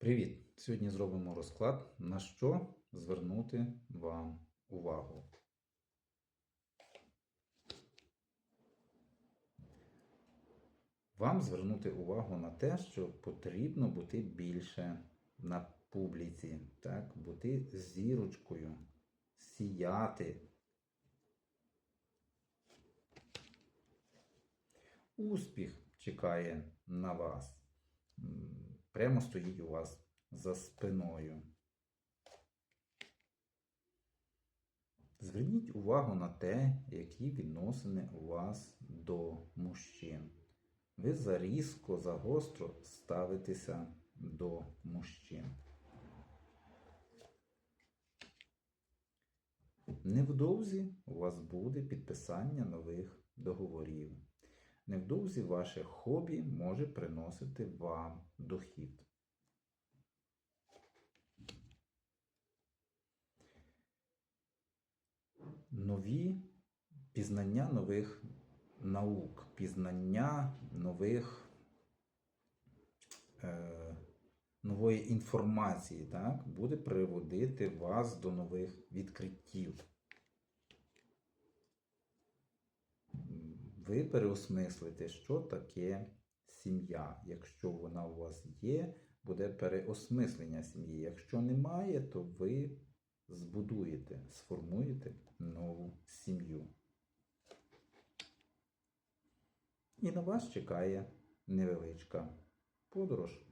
Привіт! Сьогодні зробимо розклад, на що звернути вам увагу. Вам звернути увагу на те, що потрібно бути більше на публіці, так? бути зірочкою, сіяти. Успіх чекає на вас. Прямо стоїть у вас за спиною. Зверніть увагу на те, які відносини у вас до мужчин. Ви зарізко, загостро ставитеся до мужчин. Невдовзі у вас буде підписання нових договорів. Невдовзі ваше хобі може приносити вам дохід. Нові пізнання нових наук, пізнання нових, е, нової інформації так, буде приводити вас до нових відкриттів. Ви переосмислите, що таке сім'я. Якщо вона у вас є, буде переосмислення сім'ї. Якщо немає, то ви збудуєте, сформуєте нову сім'ю. І на вас чекає невеличка подорож.